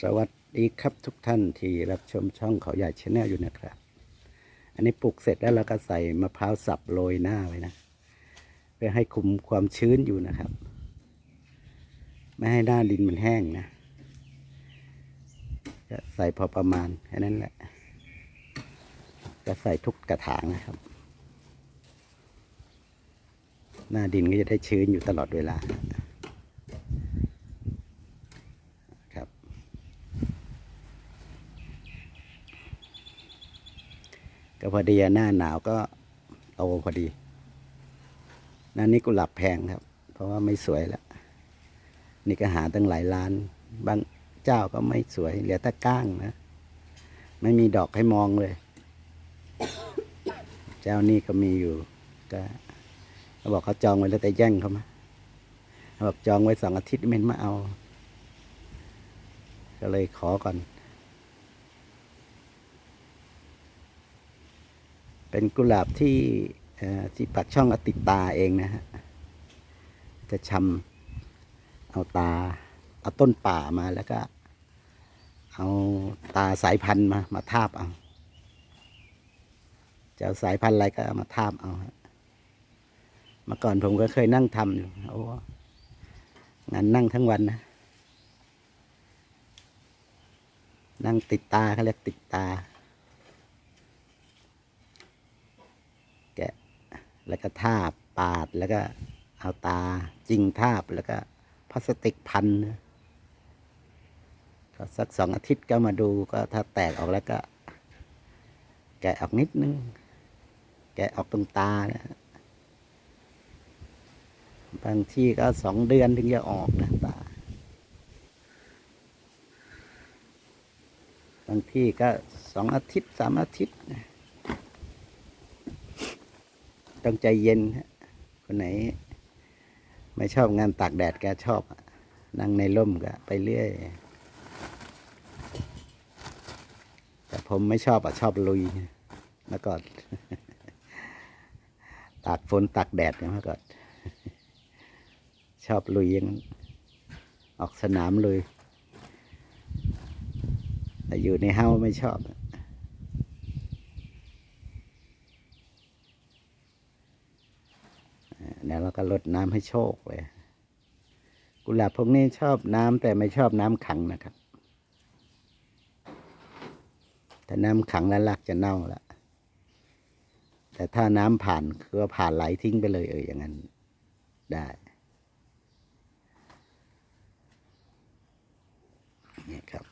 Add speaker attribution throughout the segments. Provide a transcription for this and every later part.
Speaker 1: สวัสดีครับทุกท่านที่รับชมช่องเขาใหญ่ชาแนลอยู่นะครับ อันนี้ปลูกเสร็จแล้วเราก็ใส่มะพร้าวสับโรยหน้าไว้นะ เพื่อให้คุมความชื้นอยู่นะครับ ไม่ให้หน้าดินมันแห้งนะก็ใส่พอประมาณแค่นั้นแหละก็ใส่ทุกกระถางนะครับ หน้าดินก็จะได้ชื้นอยู่ตลอดเวลา ครับ ก็พอดีหน้าหนาวก็โตพอดีน้านี้กุหลาบแพงครับ เพราะว่าไม่สวยแล้ว นี่ก็หาตั้งหลายล้าน บางเจ้าก็ไม่สวย เหลือแต่ก้างนะ ไม่มีดอกให้มองเลย เจ้านี่ก็มีอยู่ก็เขาบอกเขาจองไว้แล้วแต่แย่งเขามาเขาบอกจองไว้สองอาทิตย์ไม่มาเอา ก็เลยขอก่อน เป็นกุหลาบที่ที่ปักช่องอติดตาเองนะฮะ จะชำเอาตา เอาต้นป่ามาแล้วก็ เอาตาสายพันธุ์มา มาทาบเอาจะาสายพันธุ์อะไรก็มาทาบเอาเมื่อก่อนผมก็เคยนั่งทำอยู่โอ้งานนั่งทั้งวันนะ นั่งติดตาเขาเรียกติดตา แกะ แล้วก็ทาบปาดแล้วก็เอาตาจริงทาบแล้วก็พลาสติกพันก็สักสองอาทิตย์ก็มาดูก็ถ้าแตกออกแล้วก็ แกะออกนิดนึง แกะออกตรงตานะบางที่ก็สองเดือนถึงจะออกนะตา บางที่ก็สองอาทิตย์สามอาทิตย์นะ ต้องใจเย็นคนไหน ไม่ชอบงานตากแดดแกชอบ นั่งในร่มก็ไปเรื่อย แต่ผมไม่ชอบอะชอบลุยเมื่อก่อนตากฝนตากแดดเนี่ยเมื่อก่อนชอบลุยยังออกสนามลุยแต่อยู่ในเฮ้าไม่ชอบ อะแล้วก็ลดน้ำให้โชคเลย กุหลาบพวกนี้ชอบน้ำแต่ไม่ชอบน้ำขังนะครับ ถ้าน้ำขังแล้วรากจะเน่าละแต่ถ้าน้ำผ่านคือว่าผ่านไหลทิ้งไปเลยเอออย่างนั้นได้นี่ครับ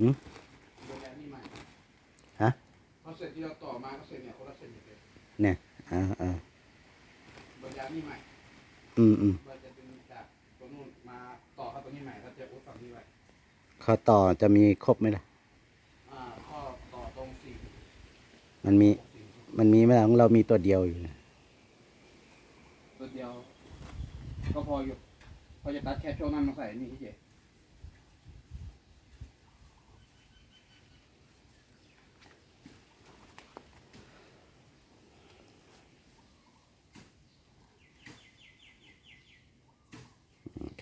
Speaker 1: หืม
Speaker 2: โรงแรมนี่ใหม่
Speaker 1: ฮะ
Speaker 2: เขาเสร็จที่เราต่อมาเขาเสร็จเนี่ยคนละเสร็จเลย
Speaker 1: เนี่ยอ่าอ่า
Speaker 2: บริการนี่ใหม่
Speaker 1: อืมอืม
Speaker 2: ว่าจะเป็นจากตรงนู้นมาต่อเข้าตรงนี้ใหม่เขาจะอุดฝั่งนี้ไว้
Speaker 1: ข้อต่อจะมีครบไหมล่ะ
Speaker 2: อ่าข้อต่อตรงสี่
Speaker 1: มันมี
Speaker 2: สี่
Speaker 1: มันมีไหมล่ะของเรามีตัวเดียวอยู่นะ
Speaker 2: ตัวเดียว ก็พออยู่พอจะตัดแค่ช่วงนั้นมาใส่นี่เฉย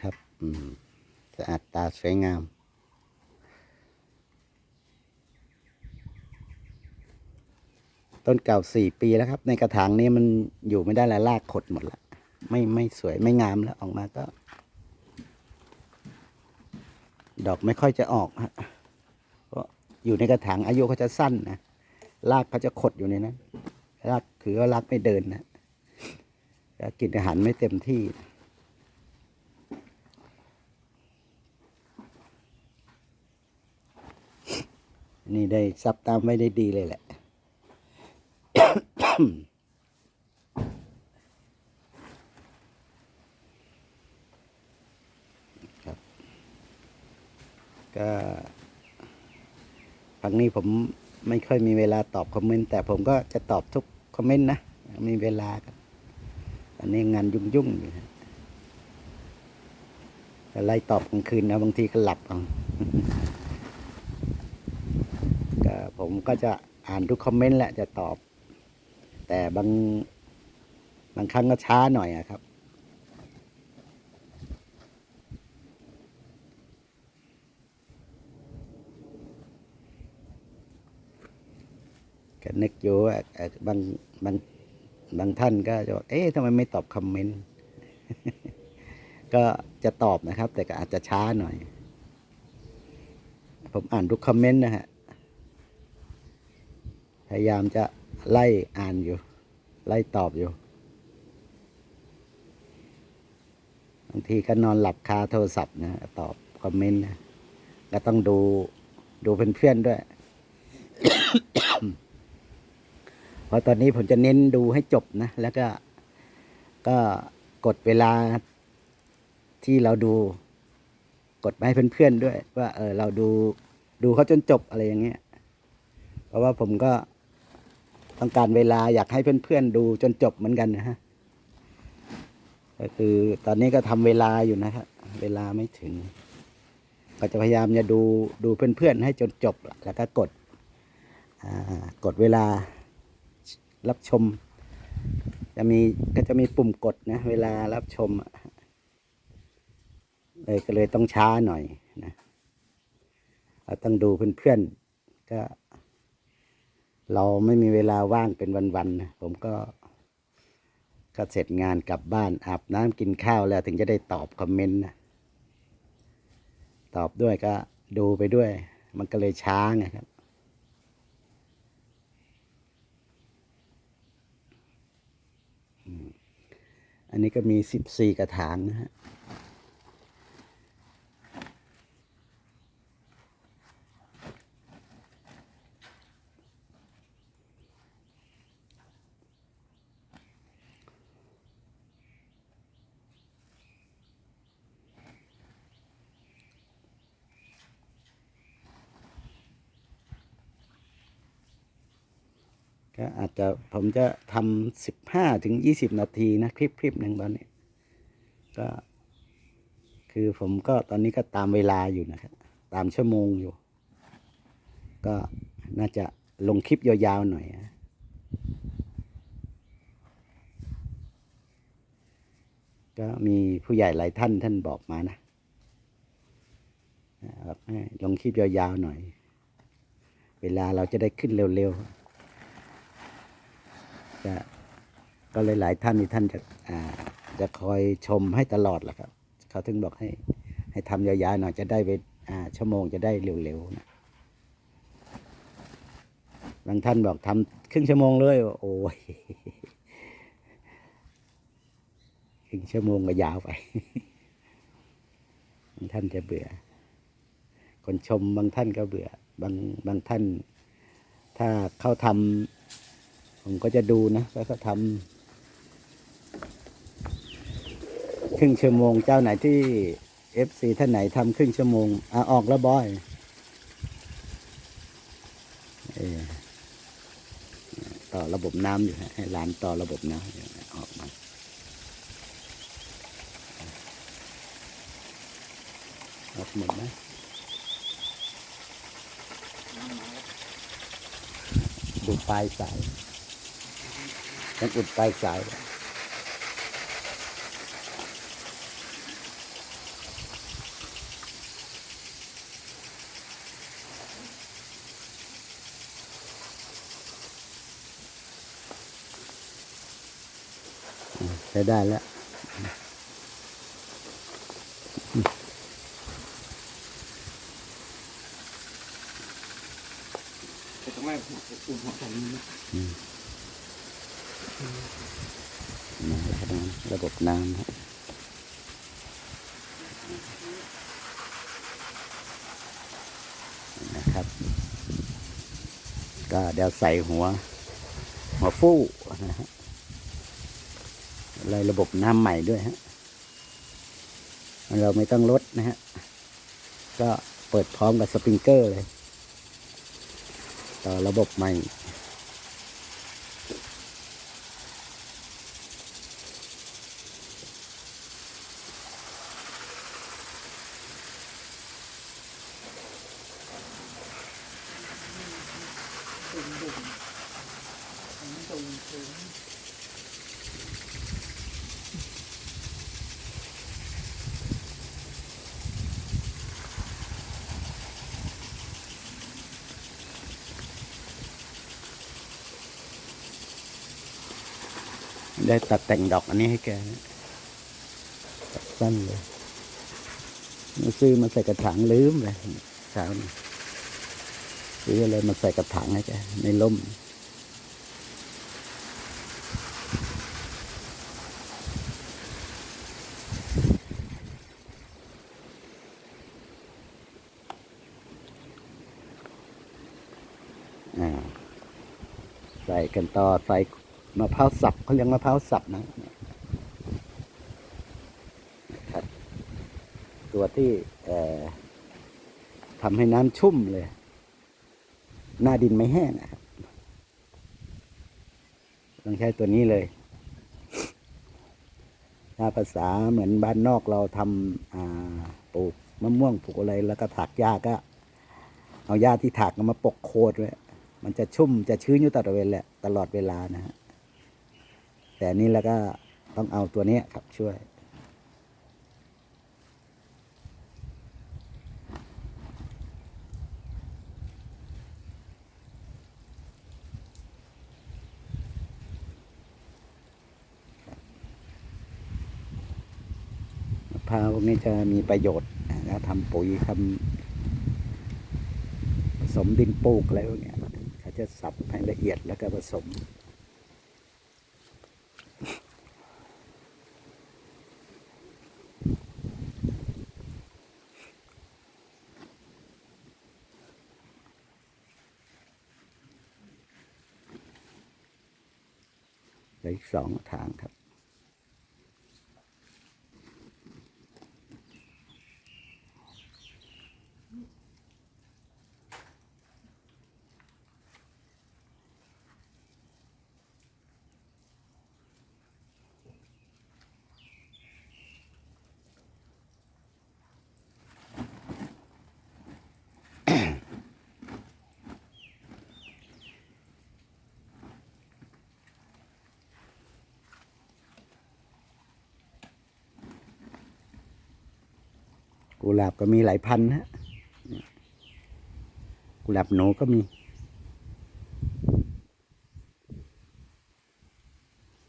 Speaker 1: ครับ อืม สะอาดตาสวยงาม ต้นเก่าสี่ปีแล้วครับ ในกระถางนี้มันอยู่ไม่ได้แล้วรากขดหมดละไม่ไม่สวยไม่งามแล้วออกมาก็ ดอกไม่ค่อยจะออกฮะเพราะอยู่ในกระถางอายุเขาจะสั้นนะรากเขาจะขดอยู่ในนั้นรากคือว่ารากไม่เดินนะกินอาหารไม่เต็มที่นี่ นี่ได้ซับตามไม่ได้ดีเลยแหละ ครับ ก็ครั้งนี้ผมไม่ค่อยมีเวลาตอบคอมเมนต์แต่ผมก็จะตอบทุกคอมเมนต์นะ มีเวลาอันนี้งานยุ่งๆอยู่นะไล่ตอบกลางคืนนะบางทีก็หลับเอา ผมก็จะอ่านทุกคอมเมนต์แหละจะตอบ แต่บางบางครั้งก็ช้าหน่อยอะครับ ก็นึกอยู่ว่าบางบางบางท่านก็จะบอกเอ๊ะทำไมไม่ตอบคอมเมนต์ ก็จะตอบนะครับ แต่ก็อาจจะช้าหน่อย ผมอ่านทุกคอมเมนต์นะฮะ พยายามจะไล่อ่านอยู่ ไล่ตอบอยู่ บางทีก็นอนหลับคาโทรศัพท์นะ ตอบคอมเมนต์นะ ก็ต้องดูดูเพื่อนๆด้วย เพราะตอนนี้ผมจะเน้นดูให้จบนะ แล้วก็ก็กดเวลาที่เราดูกดไปให้เพื่อนๆด้วย ว่าเออเราดูดูเขาจนจบอะไรอย่างเงี้ย เพราะว่าผมก็ ต้องการเวลาอยากให้เพื่อนๆดูจนจบเหมือนกันนะฮะก็คือตอนนี้ก็ทำเวลาอยู่นะครับเวลาไม่ถึง ก็จะพยายามจะดูดูเพื่อนๆให้จนจบ แล้วก็กดกดเวลารับชม จะมีก็จะมีปุ่มกดนะเวลารับชมเลยก็เลยต้องช้าหน่อยนะต้องดูเพื่อนๆก็ เราไม่มีเวลาว่างเป็นวันๆนะผมก็ก็เสร็จงานกลับบ้านอาบน้ำกินข้าวแล้วถึงจะได้ตอบคอมเมนต์นะตอบด้วยก็ดูไปด้วย มันก็เลยช้าไงครับ อันนี้ก็มีสิบสี่กระถางนะฮะ ก็อาจจะผมจะทำสิบห้าถึงยี่สิบนาทีนะคลิปคลิปหนึ่งตอนนี้ ก็ คือผมก็ตอนนี้ก็ตามเวลาอยู่นะครับ ตามชั่วโมงอยู่ ก็น่าจะลงคลิปยาวๆหน่อยนะก็มีผู้ใหญ่หลายท่านท่านบอกมานะบอกให้ลงคลิปยาวๆหน่อย เวลาเราจะได้ขึ้นเร็วๆ จะก็เลยหลายท่านที่ท่านจะอ่าจะคอยชมให้ตลอดแหละครับ เขาถึงบอกให้ให้ทำยาวๆหน่อยจะได้ไปอ่าชั่วโมงจะได้เร็วๆนะบางท่านบอกทำครึ่งชั่วโมงเลย โอ้ยครึ่งชั่วโมงก็ยาวไปบางท่านจะเบื่อ คนชมบางท่านก็เบื่อบางบางท่าน ถ้าเขาทำ ผมก็จะดูนะแล้วก็ทำครึ่งชั่วโมงเจ้าไหนที่เอฟซีท่านไหนทำครึ่งชั่วโมงอะออกแล้วบอยต่อระบบน้ำอยู่ฮะให้หลานต่อระบบน้ำอออกมาออกหมดนะดูปลายสาย ต้องอุดปลายสายใช้ได้แล้ว
Speaker 2: แต่ตรงแรกอุ่นหัวใส่มือน
Speaker 1: นะครับระบบน้ำครับนะครับ ก็เดี๋ยวใส่หัว หัวฟู่นะฮะเลยระบบน้ำใหม่ด้วยฮะเราไม่ต้องลดนะฮะ ก็เปิดพร้อมกับสปริงเกอร์เลย ต่อระบบใหม่ ได้ตัดแต่งดอกอันนี้ให้แกตัดสั้นเลยมาซื้อมาใส่กระถางลืมเลยเช้านี้ซื้ออะไรมาใส่กระถางให้แกในร่มอ่าใส่กันต่อใส่ มะพร้าวสับเขาเรียกมะพร้าวสับนะครับตัวที่ทำให้น้ำชุ่มเลย หน้าดินไม่แห้งนะครับต้องใช้ตัวนี้เลย ถ้าภาษาเหมือนบ้านนอกเราทำปลูกมะม่วงปลูกอะไรแล้วก็ถากหญ้าก็ เอาหญ้าที่ถากมาปกโคนไว้มันจะชุ่มจะชื้นอยู่ตลอดเวลาตลอดเวลานะฮะ แต่นี้แล้วก็ต้องเอาตัวนี้ครับช่วย พาวพวกนี้จะมีประโยชน์นะทำปุ๋ยทำผสมดินปลูกอะไรพวกเนี้ยเขาจะสับให้ละเอียดแล้วก็ผสม สองทางครับ กุหลาบก็มีหลายพันฮะกุหลาบหนูก็มี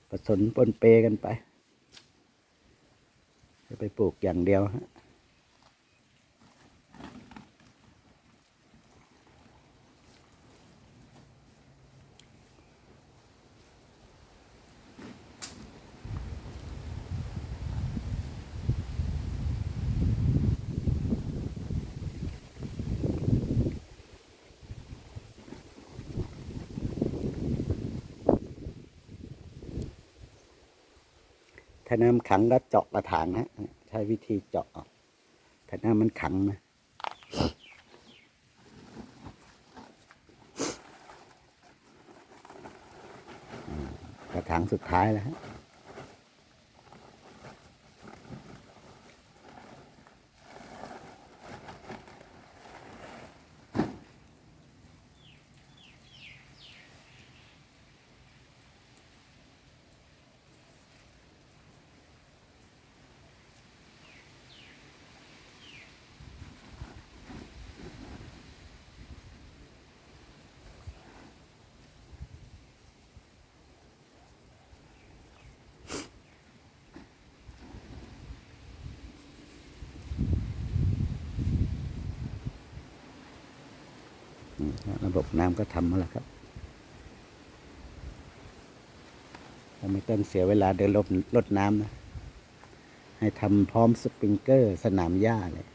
Speaker 1: ผสมปนเปกันไป จะไปปลูกอย่างเดียวฮะ น้ำขังก็เจาะกระถางนะใช้วิธีเจาะออกถ้าน้ำมันขังนะกระถางสุดท้ายแล้วฮะ ระบบน้ำก็ทำมาแล้วครับเราไม่ต้องเสียเวลาเดินรดรดน้ำนะ ให้ทำพร้อมสปริงเกอร์สนามหญ้าเลย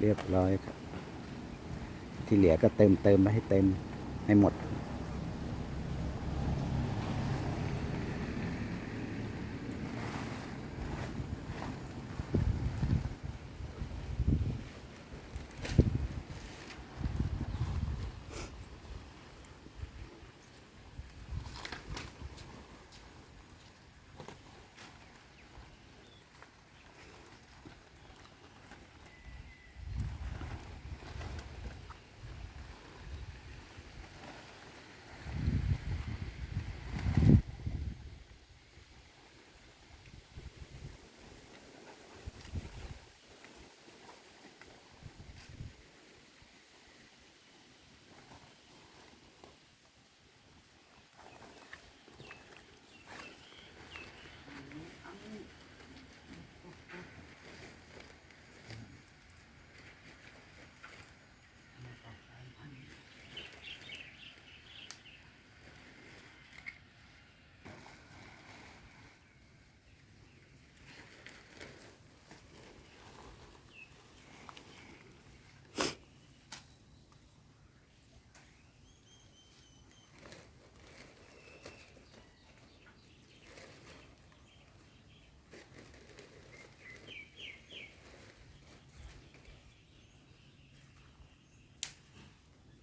Speaker 1: เรียบร้อยครับ ที่เหลือก็เติมเติมไปให้เต็มให้หมด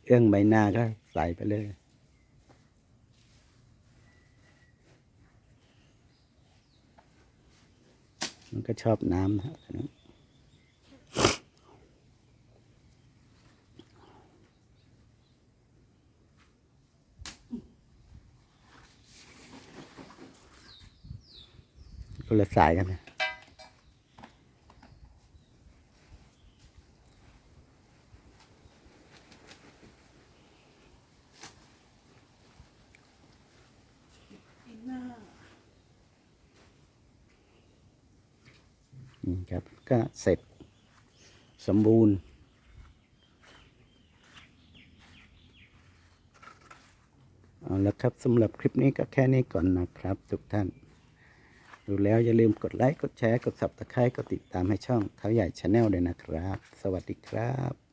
Speaker 1: เอื้องใบหน้าก็ใส่ไปเลยมันก็ชอบน้ำนะครับคนละสายกันนะ
Speaker 3: อินหน้า
Speaker 1: นี่ครับก็เสร็จสมบูรณ์ เอาละครับสำหรับคลิปนี้ก็แค่นี้ก่อนนะครับ ทุกท่าน ดูแล้วอย่าลืมกดไลค์ กดแชร์ กด subscribe กดติดตามให้ช่องเขาใหญ่ชาแนลด้วยนะครับ สวัสดีครับ